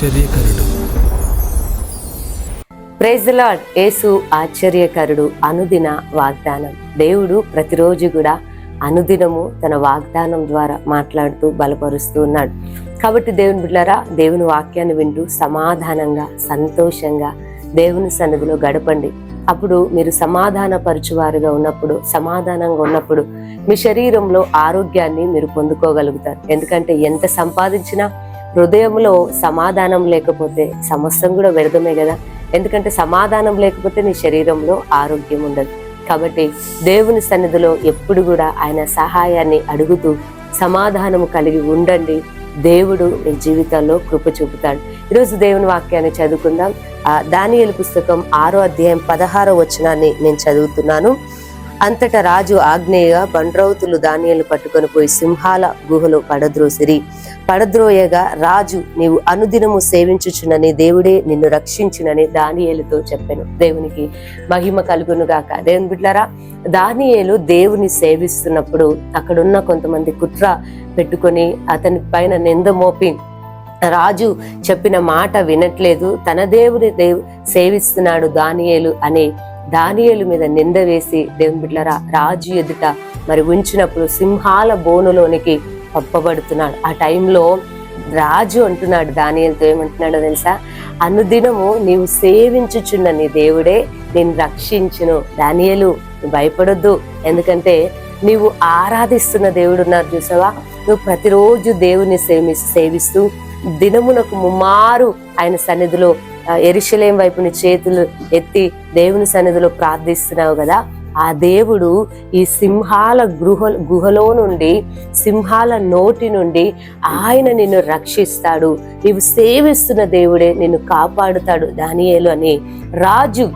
ఆశ్చర్యకరుడు. Praise lord. యేసు ఆశ్చర్యకరుడు. అనుదిన వాగ్దానం. దేవుడు ప్రతిరోజు కూడా అనుదినము తన వాగ్దానం ద్వారా మాట్లాడుతూ బలపరుస్తూ ఉన్నాడు. కాబట్టి దేవుని బిడ్డారా దేవుని వాక్యాన్ని వింటూ సమాధానంగా సంతోషంగా దేవుని సన్నిధిలో గడపండి. అప్పుడు మీరు సమాధాన పరుచువారుగా ఉన్నప్పుడు సమాధానంగా ఉన్నప్పుడు మీ శరీరంలో ఆరోగ్యాన్ని మీరు పొందుకోగలుగుతారు. ఎందుకంటే ఎంత సంపాదించినా హృదయంలో సమాధానం లేకపోతే సమస్తం కూడా వ్యర్థమే కదా? ఎందుకంటే సమాధానం లేకపోతే నీ శరీరంలో ఆరోగ్యం ఉండదు. కాబట్టి దేవుని సన్నిధిలో ఎప్పుడు కూడా ఆయన సహాయాన్ని అడుగుతూ సమాధానము కలిగి ఉండండి. దేవుడు మీ జీవితాల్లో కృప చూపుతాడు. ఈరోజు దేవుని వాక్యాన్ని చదువుకుందాం. దానియలు పుస్తకం ఆరో అధ్యాయం పదహారో వచనాన్ని నేను చదువుతున్నాను. అంతట రాజు ఆగ్నేయ బండ్రౌతులు ధాన్యాలు పట్టుకొని పోయి సింహాల గుహలో పడద్రోసిరి. పడద్రోయగా రాజు నీవు అనుదినము సేవించుచునని దేవుడే నిన్ను రక్షించునని దానియేలుతో చెప్పాను. దేవునికి మహిమ కలుగును గాక దేవుని బిడ్డారా దానియేలు దేవుని సేవిస్తున్నప్పుడు అక్కడున్న కొంతమంది కుట్ర పెట్టుకొని అతని పైన నింద మోపి రాజు చెప్పిన మాట వినట్లేదు. తన దేవుని దేవు సేవిస్తున్నాడు దానియేలు అనే దానియలు మీద నింద వేసి దేవుని బిడ్డలారా రాజు ఎదుట మరి ఉంచినప్పుడు సింహాల బోనులోనికి పంపబడుతున్నాడు. ఆ టైంలో రాజు అంటున్నాడు దానియలతో ఏమంటున్నాడో తెలుసా? అనుదినము నీవు సేవించుచున్న నీ దేవుడే నేను రక్షించును. దానియలు భయపడొద్దు. ఎందుకంటే నీవు ఆరాధిస్తున్న దేవుడు ఉన్నారు చూసావా? నువ్వు ప్రతిరోజు దేవుని సేవి సేవిస్తూ దినమునకు ముమ్మారు ఆయన సన్నిధిలో ఎరుశలేం వైపు నీ చేతులు ఎత్తి దేవుని సన్నిధిలో ప్రార్థిస్తున్నావు కదా. ఆ దేవుడు ఈ సింహాల గృహ గుహలో నుండి సింహాల నోటి నుండి ఆయన నిన్ను రక్షిస్తాడు. నీవు సేవిస్తున్న దేవుడే నిన్ను కాపాడుతాడు. దానియేలు అని రాజు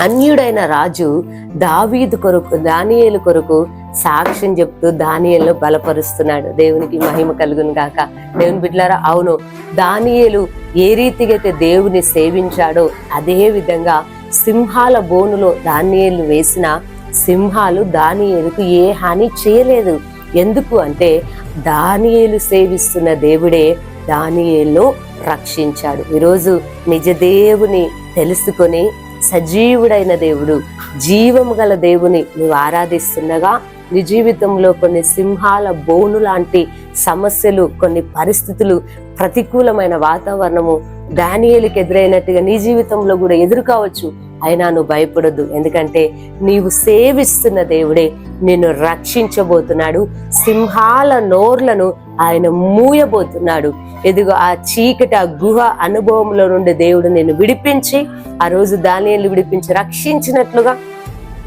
అన్యుడైన రాజు దావీదు కొరకు దానియేలు కొరకు సాక్ష్యం చెప్తూ దానియేలు బలపరుస్తున్నాడు. దేవునికి మహిమ కలుగును గాక. దేవుని బిడ్డలారా అవును దానియేలు ఏ రీతిగా అయితే దేవుని సేవించాడో అదే విధంగా సింహాల బోనులో దానియలు వేసిన సింహాలు దానియలకు ఏ హాని చేయలేదు. ఎందుకు అంటే దానియేలు సేవిస్తున్న దేవుడే దానియేలు రక్షించాడు. ఈరోజు నిజ దేవుని తెలుసుకొని సజీవుడైన దేవుడు జీవము గల దేవుని నువ్వు ఆరాధిస్తుండగా నీ జీవితంలో కొన్ని సింహాల బోను లాంటి సమస్యలు కొన్ని పరిస్థితులు ప్రతికూలమైన వాతావరణము దానియలకు ఎదురైనట్టుగా నీ జీవితంలో కూడా ఎదురు కావచ్చు. అయినా నువ్వు భయపడొద్దు. ఎందుకంటే నీవు సేవిస్తున్న దేవుడే నిన్ను రక్షించబోతున్నాడు. సింహాల నోర్లను ఆయన మూయబోతున్నాడు. ఎదుగు ఆ చీకటి ఆ గుహ అనుభవంలో నుండి దేవుడు నిన్ను విడిపించి ఆ రోజు దానియలు విడిపించి రక్షించినట్లుగా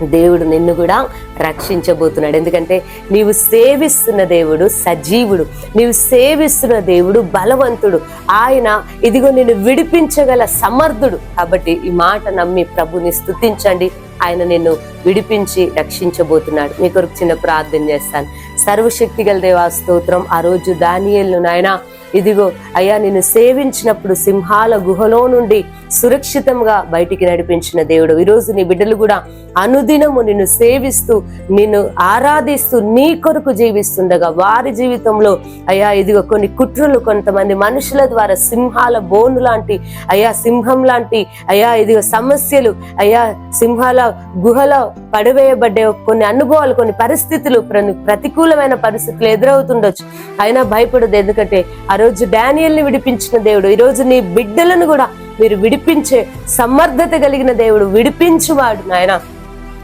దేవుడు నిన్ను కూడా రక్షించబోతున్నాడు. ఎందుకంటే నీవు సేవిస్తున్న దేవుడు సజీవుడు. నీవు సేవిస్తున్న దేవుడు బలవంతుడు. ఆయన ఇదిగో నిన్ను విడిపించగల సమర్థుడు. కాబట్టి ఈ మాట నమ్మి ప్రభుని స్థుతించండి ఆయన నిన్ను విడిపించి రక్షించబోతున్నాడు. మీ కొరకు చిన్న ప్రార్థన చేస్తాను. సర్వశక్తి గల దేవా స్తోత్రం. ఆ రోజు దానియల్ను నాయన ఇదిగో అయ్యా నిన్ను సేవించినప్పుడు సింహాల గుహలో నుండి సురక్షితంగా బయటికి నడిపించిన దేవుడు. ఈరోజు నీ బిడ్డలు కూడా అనుదినము నిన్ను సేవిస్తూ నిన్ను ఆరాధిస్తూ నీ కొరకు జీవిస్తుండగా వారి జీవితంలో అయ్యా ఇదిగో కొన్ని కుట్రలు కొంతమంది మనుషుల ద్వారా సింహాల బోను లాంటి అయ్యా సింహం లాంటి అయ్యా ఇదిగో సమస్యలు అయ్యా సింహాల గుహలో పడివేయబడ్డే కొన్ని అనుభవాలు కొన్ని పరిస్థితులు ప్ర- ప్రతికూలమైన పరిస్థితులు ఎదురవుతుండొచ్చు. అయినా భయపడదు ఎందుకంటే ఆ రోజు డానియల్ని విడిపించిన దేవుడు. ఈ రోజు నీ బిడ్డలను కూడా మీరు విడిపించే సమర్థత కలిగిన దేవుడు విడిపించువాడు నాయన.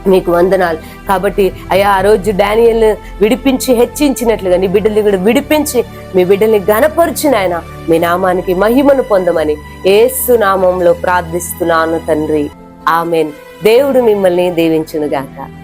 మీకు వందనాలు. కాబట్టి అయ్యా ఆ రోజు డానియల్ విడిపించి హెచ్చించినట్లుగా నీ బిడ్డల్ని కూడా విడిపించి మీ బిడ్డల్ని గనపరిచిన ఆయన మీ నామానికి మహిమను పొందమని ఏసు నామంలో ప్రార్థిస్తున్నాను తండ్రి. ఆమెన్. దేవుడు మిమ్మల్ని దీవించునుగాక.